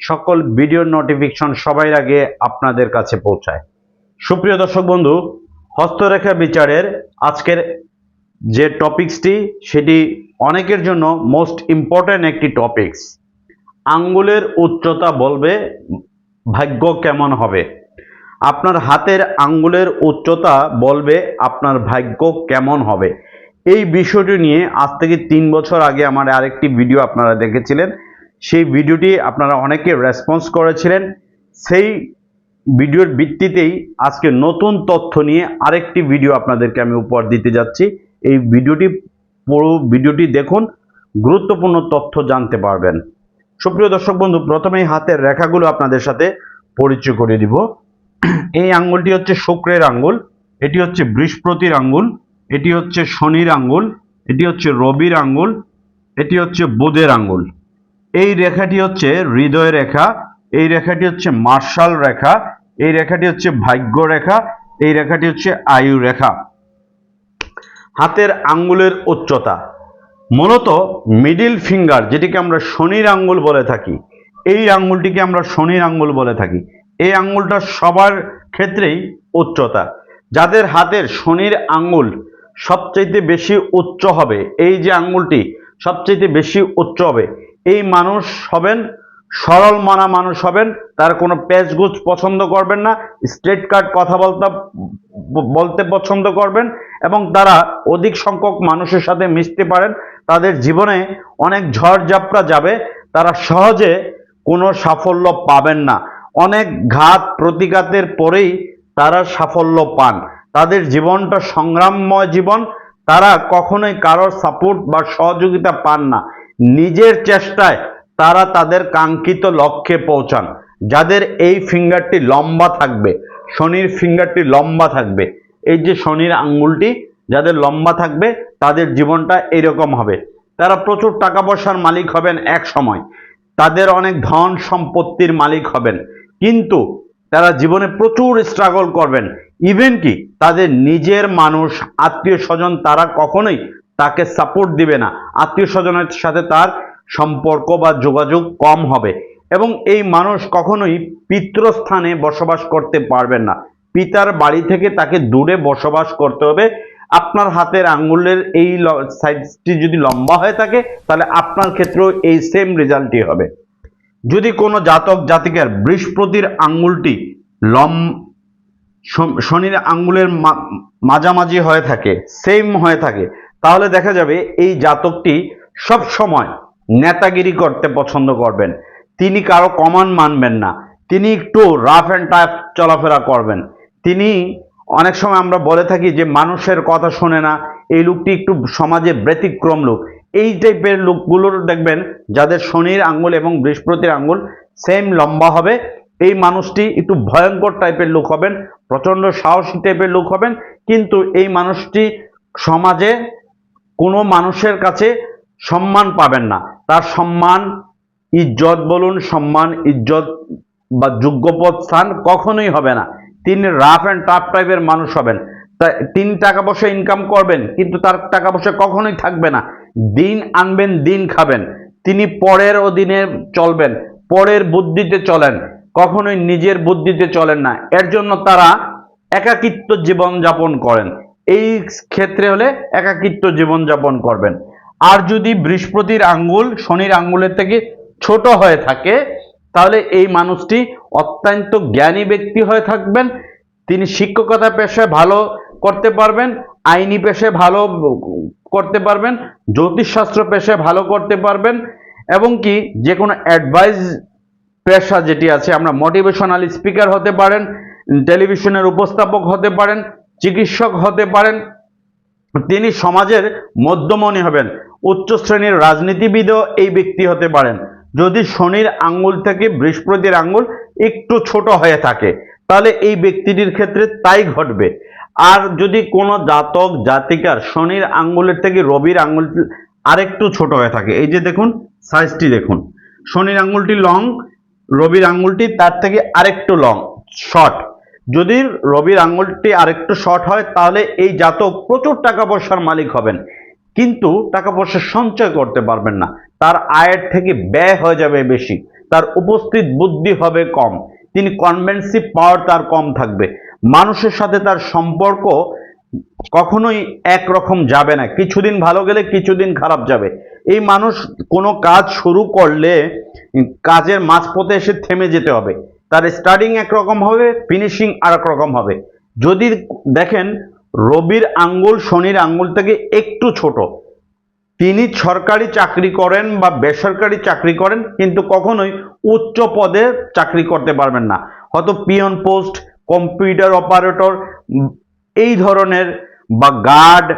সকল ভিডিওর নোটিফিকেশন সবার আগে আপনাদের কাছে পৌঁছায়। সুপ্রিয় দর্শক বন্ধু, হস্তরেখা বিচারের আজকের যে টপিকসটি, সেটি অনেকের জন্য মোস্ট ইম্পর্ট্যান্ট একটি টপিকস। আঙ্গুলের উচ্চতা বলবে ভাগ্য কেমন হবে। আপনার হাতের আঙ্গুলের উচ্চতা বলবে আপনার ভাগ্য কেমন হবে। এই বিষয়টি নিয়ে আজ থেকে তিন বছর আগে আমার আরেকটি ভিডিও আপনারা দেখেছিলেন। সেই ভিডিওটি আপনারা অনেকে রেসপন্স করেছিলেন। সেই ভিডিওর ভিত্তিতেই আজকে নতুন তথ্য নিয়ে আরেকটি ভিডিও আপনাদেরকে আমি উপহার দিতে যাচ্ছি। এই ভিডিওটি পুরো ভিডিওটি দেখুন, গুরুত্বপূর্ণ তথ্য জানতে পারবেন। সুপ্রিয় দর্শক বন্ধু, প্রথমেই হাতের রেখাগুলো আপনাদের সাথে পরিচয় করে দিব। এই আঙ্গুলটি হচ্ছে শুক্রের আঙ্গুল, এটি হচ্ছে বৃহস্পতির আঙ্গুল, এটি হচ্ছে শনির আঙ্গুল, এটি হচ্ছে রবির আঙ্গুল, এটি হচ্ছে বুধের আঙ্গুল। এই রেখাটি হচ্ছে হৃদয় রেখা, এই রেখাটি হচ্ছে মার্শাল রেখা, এই রেখাটি হচ্ছে ভাগ্য রেখা, এই রেখাটি হচ্ছে আয়ু রেখা। হাতের আঙ্গুলের উচ্চতা। মূলত মিডিল ফিঙ্গার যেটিকে আমরা শনির আঙ্গুল বলে থাকি, এই আঙ্গুলটিকে আমরা শনির আঙ্গুল বলে থাকি। এই আঙ্গুলটা সবার ক্ষেত্রেই উচ্চতা। যাদের হাতের শনির আঙ্গুল সবচাইতে বেশি উচ্চ হবে, এই যে আঙ্গুলটি সবচাইতে বেশি উচ্চ হবে এই মানুষ হবেন, সরল মানা মানুষ হবেন, তার কোনো প্যাচগুচ পছন্দ করবেন না, স্ট্রেট কাট কথা বলতে বলতে পছন্দ করবেন, এবং তারা অধিক সংখ্যক মানুষের সাথে মিশতে পারেন, তাদের জীবনে অনেক ঝড়ঝাপটা যাবে, তারা সহজে কোনো সাফল্য পাবেন না। অনেক ঘাত প্রতিঘাতের পরেই তারা সাফল্য পান। তাদের জীবনটা সংগ্রামময় জীবন, তারা কখনোই কারোর সাপোর্ট বা সহযোগিতা পান না। নিজের চেষ্টায় তারা তাদের কাঙ্ক্ষিত লক্ষ্যে পৌঁছান। যাদের এই ফিঙ্গারটি লম্বা থাকবে, শনির ফিঙ্গারটি লম্বা থাকবে। এই যে শনির আঙ্গুলটি, যাদের লম্বা থাকবে, তাদের জীবনটা এরকম হবে। তারা প্রচুর টাকা পয়সার মালিক হবেন এক সময়। তাদের অনেক ধন সম্পত্তির মালিক হবেন। কিন্তু তারা জীবনে প্রচুর স্ট্রাগল করবেন। ইভেন কি, তাদের নিজের মানুষ, আত্মীয় স্বজন, তারা কখনোই তাকে সাপোর্ট দিবে না। আত্মীয় স্বজনের সাথে তার সম্পর্ক বা যোগাযোগ কম হবে এবং এই মানুষ কখনোই পিতৃস্থানে বসবাস করতে পারবেন না। পিতার বাড়ি থেকে তাকে দূরে বসবাস করতে হবে। আপনার হাতের আঙ্গুলের এই সাইজটি যদি লম্বা হয়ে থাকে, তাহলে আপনার ক্ষেত্রেও এই সেম রেজাল্টই হবে। যদি কোনো জাতক জাতিকার বৃহস্পতির আঙ্গুলটি লম শনির আঙ্গুলের মাঝামাঝি হয়ে থাকে সেম হয়ে থাকে তাহলে দেখা যাবে এই জাতকটি সব সময় নেতাগিরি করতে পছন্দ করবেন। তিনি কারও কমান মানবেন না। তিনি একটু রাফ অ্যান্ড টাফ চলাফেরা করবেন। তিনি অনেক সময় আমরা বলে থাকি যে, মানুষের কথা শোনে না। এই লোকটি একটু সমাজে ব্যতিক্রম লোক। এই টাইপের লোকগুলোর দেখবেন, যাদের শনির আঙ্গুল এবং বৃহস্পতির আঙ্গুল সেম লম্বা হবে। এই মানুষটি একটু ভয়ঙ্কর টাইপের লোক হবেন, প্রচণ্ড সাহসী টাইপের লোক হবেন। কিন্তু এই মানুষটি সমাজে কোনো মানুষের কাছে সম্মান পাবেন না। তার সম্মান, ইজ্জত বলুন, সম্মান, ইজ্জত বা যোগ্যপদ স্থান কখনোই হবে না। তিনি রাফ অ্যান্ড টাফ টাইপের মানুষ হবেন। তা তিনি টাকা পয়সা ইনকাম করবেন, কিন্তু তার টাকা পয়সা কখনোই থাকবে না। দিন আনবেন, দিন খাবেন। তিনি পরের অধীনে চলবেন, পরের বুদ্ধিতে চলেন। কখনোই নিজের বুদ্ধিতে চলেন না। এর জন্য তারা একাকিত্ব জীবন যাপন করেন। এই ক্ষেত্রে হলে একাকিত্ব জীবন যাপন করবেন। আর যদি বৃহস্পতির আঙ্গুল শনির আঙ্গুলের থেকে ছোট হয়ে থাকে, তাহলে এই মানুষটি অত্যন্ত জ্ঞানী ব্যক্তি হয়ে থাকবেন। তিনি শিক্ষকতা পেশায় ভালো করতে পারবেন, আইনি পেশায় ভালো করতে পারবেন, জ্যোতিষশাস্ত্র পেশায় ভালো করতে পারবেন, এবং কি যে কোনো অ্যাডভাইস পেশা যেটি আছে, আমরা মোটিভেশনাল স্পিকার হতে পারেন টেলিভিশনের উপস্থাপক হতে পারেন চিকিৎসক হতে পারেন, তিনি সমাজের মধ্যমণি হবেন উচ্চ শ্রেণির রাজনীতিবিদও এই ব্যক্তি হতে পারেন। যদি শনির আঙ্গুল থেকে বৃহস্পতির আঙ্গুল একটু ছোট হয়ে থাকে, তাহলে এই ব্যক্তিটির ক্ষেত্রে তাই ঘটবে। আর যদি কোনো জাতক, জাতিকার শনির আঙ্গুলের থেকে রবির আঙ্গুল আরেকটু ছোট হয়ে থাকে, এই যে দেখুন, সাইজটি দেখুন। শনির আঙ্গুলটি লং, রবির আঙ্গুলটি তার থেকে আরেকটু লং, শর্ট। যদি রবির আঙ্গুলটি আরেকটু শর্ট হয়, তাহলে এই জাতক প্রচুর টাকা পয়সার মালিক হবেন। কিন্তু টাকা পয়সা সঞ্চয় করতে পারবেন না। তার আয়ের থেকে ব্যয় হয়ে যাবে বেশি। তার উপস্থিত বুদ্ধি হবে কম। তিনি কনভেন্সিভ পাওয়ার তার কম থাকবে। মানুষের সাথে তার সম্পর্ক কখনোই একরকম যাবে না। কিছুদিন ভালো গেলে কিছুদিন খারাপ যাবে। এই মানুষ কোনো কাজ শুরু করলে কাজের মাঝপথে এসে থেমে যেতে হবে। তার স্টার্টিং একরকম হবে ফিনিশিং আর রকম হবে। যদি দেখেন, রবির আঙ্গুল, শনির আঙ্গুল থেকে একটু ছোট। তিনি সরকারি চাকরি করেন বা বেসরকারি চাকরি করেন, কিন্তু কখনোই উচ্চ পদে চাকরি করতে পারবেন না। হয়তো পিয়ন পোস্ট, কম্পিউটার অপারেটর, এই ধরনের বা গার্ড,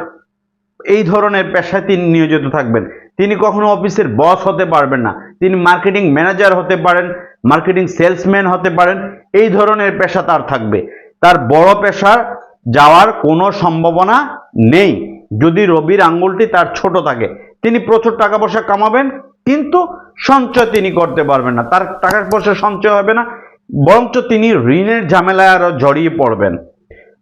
এই ধরনের পেশায় তিনি নিয়োজিত থাকবেন। তিনি কখনো অফিসের বস হতে পারবেন না। তিনি মার্কেটিং ম্যানেজার হতে পারেন মার্কেটিং সেলসম্যান হতে পারেন, এই ধরনের পেশা তার থাকবে। তার বড় পেশার যাওয়ার কোনো সম্ভাবনা নেই। যদি রবির আঙ্গুলটি তার ছোট থাকে, তিনি প্রচুর টাকা পয়সা কামাবেন, কিন্তু সঞ্চয় তিনি করতে পারবেন না। তার টাকা পয়সা সঞ্চয় হবে না, বরঞ্চ তিনি ঋণের ঝামেলায় আরও জড়িয়ে পড়বেন।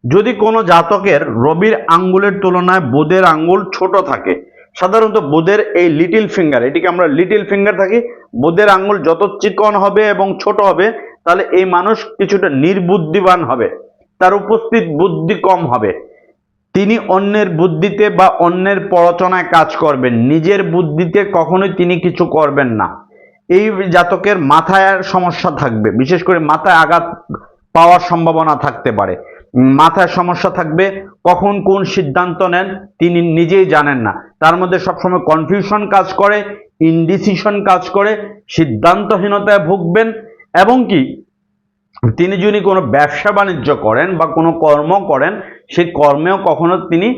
যদি কোনো জাতকের রবির আঙ্গুলের তুলনায় বুধের আঙ্গুল ছোট থাকে সাধারণত বুধের এই লিটিল ফিঙ্গার এটিকে আমরা লিটিল ফিঙ্গার থাকি বুধের আঙ্গুল যত চিকন হবে এবং ছোট হবে, তাহলে এই মানুষ কিছুটা নির্বুদ্ধিবান হবে, তার উপস্থিত বুদ্ধি কম হবে। তিনি অন্যের বুদ্ধিতে বা অন্যের প্ররোচনায় কাজ করবেন, নিজের বুদ্ধিতে কখনোই তিনি কিছু করবেন না। এই জাতকের মাথায় সমস্যা থাকবে, বিশেষ করে মাথায় আঘাত পাওয়ার সম্ভাবনা থাকতে পারে। মাথায় সমস্যা থাকবে, কখন কোন সিদ্ধান্ত নেন তিনি নিজেই জানেন না। তার মধ্যে সবসময় কনফিউশন কাজ করে ইনডিসিশন কাজ করে, সিদ্ধান্তহীনতায় ভুগবেন এবং কি, তিনি যদি কোনো ব্যবসা বাণিজ্য করেন বা কোনো কর্ম করেন, সেই কর্মেও কখনো তিনি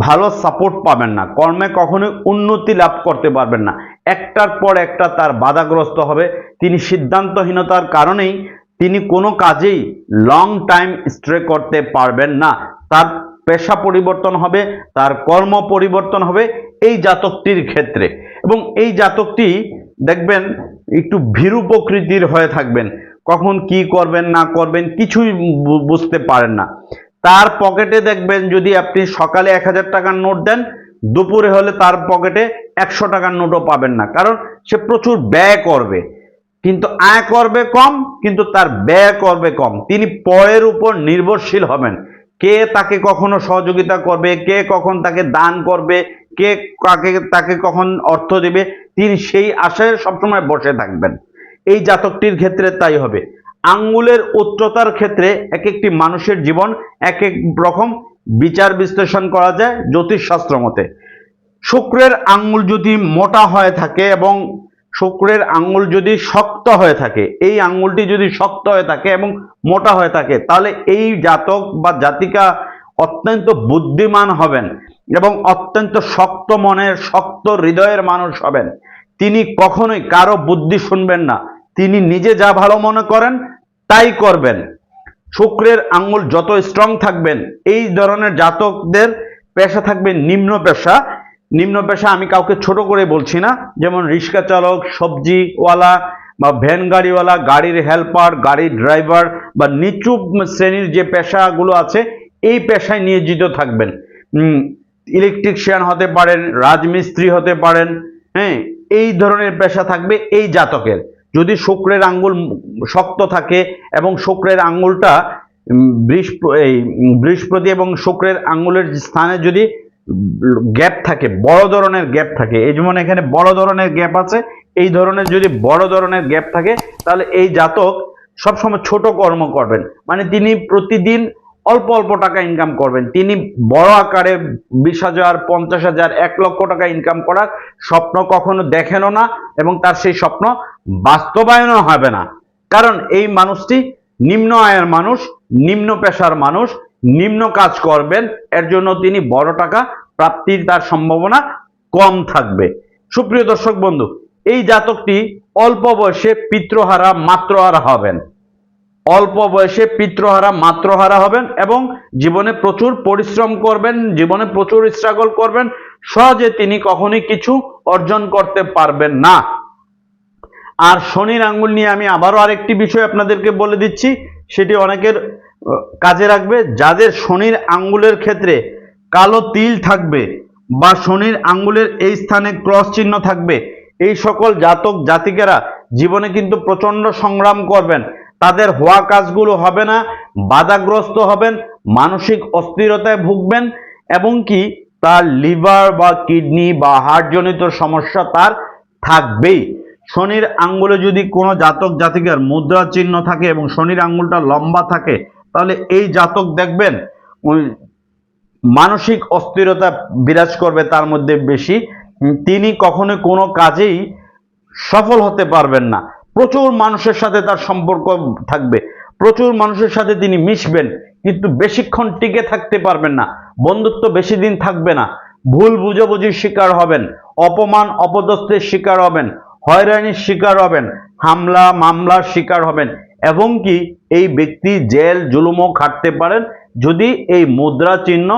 ভালো সাপোর্ট পাবেন না। কর্মে কখনোই উন্নতি লাভ করতে পারবেন না। একটার পর একটা তার বাধাগ্রস্ত হবে। তিনি সিদ্ধান্তহীনতার কারণেই তিনি কোনো কাজেই লং টাইম স্ট্রে করতে পারবেন না। তার পেশা পরিবর্তন হবে, তার কর্ম পরিবর্তন হবে এই জাতকটির ক্ষেত্রে। এবং এই জাতকটি দেখবেন একটু ভীরু প্রকৃতির হয়ে থাকবেন। কখন কি করবেন, না করবেন কিছুই বুঝতে পারেন না। তার পকেটে দেখবেন যদি আপনি সকালে এক হাজার টাকার নোট দেন, দুপুরে হলে তার পকেটে একশো টাকার নোটও পাবেন না। কারণ সে প্রচুর ব্যয় করবে। কিন্তু আয় করবে কম, কিন্তু তার ব্যয় করবে কম। তিনি পরের উপর নির্ভরশীল হবেন। কে তাকে কখনো সহযোগিতা করবে, কে কখন তাকে দান করবে, কে কাকে, তাকে কখন অর্থ দেবে, তিনি সেই আশায় সবসময় বসে থাকবেন। এই জাতকটির ক্ষেত্রে তাই হবে। আঙ্গুলের উচ্চতার ক্ষেত্রে এক একটি মানুষের জীবন এক এক রকম। বিচার বিশ্লেষণ করা যায় জ্যোতিষশাস্ত্র মতে। শুক্রের আঙ্গুল যদি মোটা হয়ে থাকে এবং শুক্রের আঙ্গুল যদি শক্ত হয়ে থাকে, এই আঙ্গুলটি যদি শক্ত হয়ে থাকে এবং মোটা হয়ে থাকে, তাহলে এই জাতক বা জাতিকা অত্যন্ত বুদ্ধিমান হবেন এবং অত্যন্ত শক্ত মনের, শক্ত হৃদয়ের মানুষ হবেন। তিনি কখনোই কারও বুদ্ধি শুনবেন না। তিনি নিজে যা ভালো মনে করেন, তাই করবেন। শুক্রের আঙ্গুল যত স্ট্রং থাকবেন, এই ধরনের জাতকদের পেশা থাকবে নিম্ন পেশা। নিম্ন পেশা আমি কাউকে ছোট করে বলছি না। যেমন রিক্সা চালক, সবজিওয়ালা বা ভ্যান গাড়িওয়ালা, গাড়ির হেল্পার গাড়ির ড্রাইভার বা নিচু শ্রেণির যে পেশাগুলো আছে, এই পেশায় নিয়োজিত থাকবেন। ইলেকট্রিশিয়ান হতে পারেন, রাজমিস্ত্রি হতে পারেন হ্যাঁ এই ধরনের পেশা থাকবে এই জাতকের। যদি শুক্রের আঙ্গুল শক্ত থাকে এবং শুক্রের আঙ্গুলটা বৃহস্প- এই বৃহস্পতি এবং শুক্রের আঙ্গুলের স্থানে যদি গ্যাপ থাকে, বড় ধরনের গ্যাপ থাকে। এই যেমন এখানে বড় ধরনের গ্যাপ আছে, এই ধরনের যদি বড় ধরনের গ্যাপ থাকে, তাহলে এই জাতক সবসময় ছোট কর্ম করবেন। মানে তিনি প্রতিদিন অল্প অল্প টাকা ইনকাম করবেন। তিনি বড় আকারে বিশ হাজার, পঞ্চাশ হাজার, এক লক্ষ টাকা ইনকাম করার স্বপ্ন কখনো দেখেনও না এবং তার সেই স্বপ্ন বাস্তবায়নও হবে না। কারণ এই মানুষটি নিম্ন আয়ের মানুষ, নিম্ন পেশার মানুষ নিম্ন কাজ করবেন, এর জন্য তিনি বড় টাকা প্রাপ্তির তার সম্ভাবনা কম থাকবে। সুপ্রিয় দর্শক বন্ধু, এই জাতকটি অল্প বয়সে পিত্রহারা মাত্রহারা হবেন। অল্প বয়সে পিত্রহারা মাত্রহারা হবেন এবং জীবনে প্রচুর পরিশ্রম করবেন, জীবনে প্রচুর স্ট্রাগল করবেন, সহজে তিনি কখনোই কিছু অর্জন করতে পারবেন না। আর শনির আঙ্গুল নিয়ে আমি আবারও আরেকটি বিষয় আপনাদেরকে বলে দিচ্ছি সেটি অনেকের কাজে রাখবে। যাদের শনির আঙ্গুলের ক্ষেত্রে কালো তিল থাকবে বা শনির আঙ্গুলের এই স্থানে ক্রস চিহ্ন থাকবে, এই সকল জাতক জাতিকেরা জীবনে কিন্তু প্রচণ্ড সংগ্রাম করবেন। তাদের হওয়া কাজগুলো হবে না, বাধাগ্রস্ত হবেন, মানসিক অস্থিরতায় ভুগবেন, এবং কি তার লিভার বা কিডনি বা হার্টজনিত সমস্যা তার থাকবেই। শনির আঙ্গুলে যদি কোনো জাতক জাতিকার মুদ্রা চিহ্ন থাকে এবং শনির আঙ্গুলটা লম্বা থাকে, তাহলে এই জাতক দেখবেন মানসিক অস্থিরতা বিরাজ করবে তার মধ্যে বেশি। তিনি কখনো কোনো কাজেই সফল হতে পারবেন না। প্রচুর মানুষের সাথে তার সম্পর্ক থাকবে। প্রচুর মানুষের সাথে তিনি মিশবেন, কিন্তু বেশিক্ষণ টিকে থাকতে পারবেন না। বন্ধুত্ব বেশি দিন থাকবে না। ভুল বুঝাবুঝির শিকার হবেন। অপমান, অপদস্থের শিকার হবেন। হয়রানির শিকার হবেন, হামলা, মামলার শিকার হবেন। এবং কি এই ব্যক্তি জেল, জুলুমও খাটতে পারেন যদি এই মুদ্রা চিহ্ন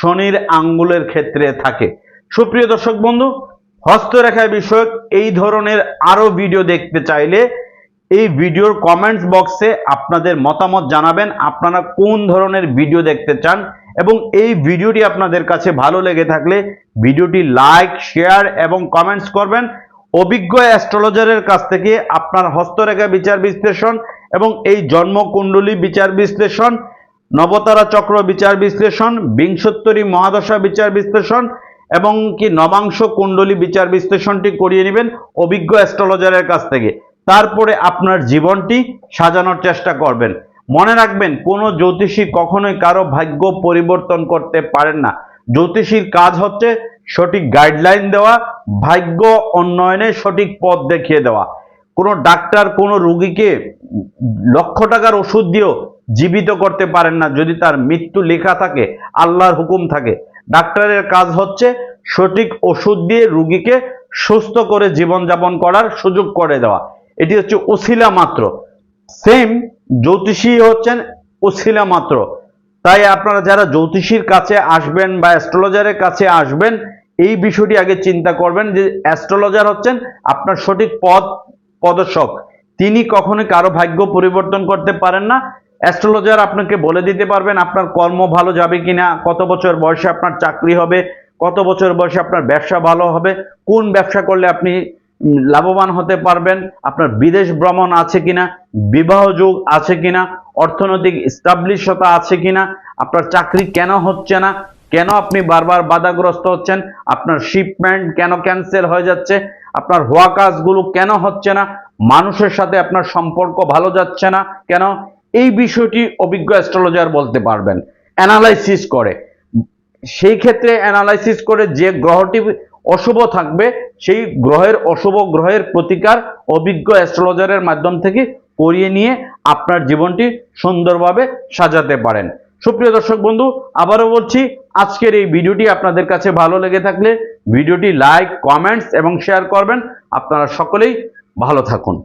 শনির আঙ্গুলের ক্ষেত্রে থাকে। সুপ্রিয় দর্শক বন্ধু হস্তরেখা বিষয়ক এই ধরনের আরও ভিডিও দেখতে চাইলে এই ভিডিওর কমেন্টস বক্সে আপনাদের মতামত জানাবেন, আপনারা কোন ধরনের ভিডিও দেখতে চান এবং এই ভিডিওটি আপনাদের কাছে ভালো লেগে থাকলে ভিডিওটি লাইক শেয়ার এবং কমেন্টস করবেন। অভিজ্ঞ অ্যাস্ট্রোলজারের কাছ থেকে আপনার হস্তরেখা বিচার বিশ্লেষণ এবং এই জন্মকুণ্ডলী বিচার বিশ্লেষণ, নবতারা চক্র বিচার বিশ্লেষণ, বিংশোত্তরী মহাদশা বিচার বিশ্লেষণ এবং কি নবাংশ কুণ্ডলী বিচার বিশ্লেষণটি করিয়ে নেবেন অভিজ্ঞ অ্যাস্ট্রোলজারের কাছ থেকে। তারপরে আপনার জীবনটি সাজানোর চেষ্টা করবেন। মনে রাখবেন, কোনো জ্যোতিষী কখনোই কারও ভাগ্য পরিবর্তন করতে পারেন না। জ্যোতিষীর কাজ হচ্ছে সঠিক গাইডলাইন দেওয়া, ভাগ্য উন্নয়নে সঠিক পথ দেখিয়ে দেওয়া। কোনো ডাক্তার কোনো রুগীকে লক্ষ টাকার ওষুধ দিয়েও জীবিত করতে পারেন না যদি তার মৃত্যু লেখা থাকে, আল্লাহর হুকুম থাকে। ডাক্তারের কাজ হচ্ছে সঠিক ওষুধ দিয়ে রুগীকে সুস্থ করে জীবনযাপন করার সুযোগ করে দেওয়া। এটি হচ্ছে ওসিলা মাত্র। সেম জ্যোতিষী হচ্ছেন ওসিলা মাত্র। তাই আপনারা যারা জ্যোতিষীর কাছে আসবেন বা অ্যাস্ট্রোলজারের কাছে আসবেন এই বিষয়টি আগে চিন্তা করবেন যে অ্যাস্ট্রোলজার হচ্ছেন আপনার সঠিক পথ প্রদর্শক তিনি কখনো কারও ভাগ্য পরিবর্তন করতে পারেন না। অ্যাস্ট্রোলজার আপনাকে বলে দিতে পারবেন আপনার কর্ম ভালো যাবে কিনা, কত বছর বয়সে আপনার চাকরি হবে, কত বছর বয়সে আপনার ব্যবসা ভালো হবে, কোন ব্যবসা করলে আপনি লাভবান হতে পারবেন, আপনার বিদেশ ভ্রমণ আছে কিনা, বিবাহ যোগ আছে কিনা, অর্থনৈতিক স্টাবলিশতা আছে কিনা, আপনার চাকরি কেন হচ্ছে না কেন আপনি বারবার বাধাগ্রস্ত হচ্ছেন? আপনার শিপমেন্ট কেন ক্যান্সেল হয়ে যাচ্ছে? আপনার হওয়া কাজগুলো কেন হচ্ছে না? মানুষের সাথে আপনার সম্পর্ক ভালো যাচ্ছে না কেন? এই বিষয়টি অভিজ্ঞ অ্যাস্ট্রোলজার বলতে পারবেন। অ্যানালাইসিস করে। সেই ক্ষেত্রে অ্যানালাইসিস করে যে গ্রহটি অশুভ থাকবে, সেই গ্রহের অশুভ গ্রহের প্রতিকার অভিজ্ঞ অ্যাস্ট্রোলজারের মাধ্যম থেকে করিয়ে নিয়ে আপনার জীবনটি সুন্দরভাবে সাজাতে পারেন। সুপ্রিয় দর্শক বন্ধু, আবারও বলছি, আজকের এই ভিডিওটি আপনাদের কাছে ভালো লেগে থাকলে ভিডিওটি লাইক, কমেন্টস এবং শেয়ার করবেন। আপনারা সকলেই ভালো থাকুন।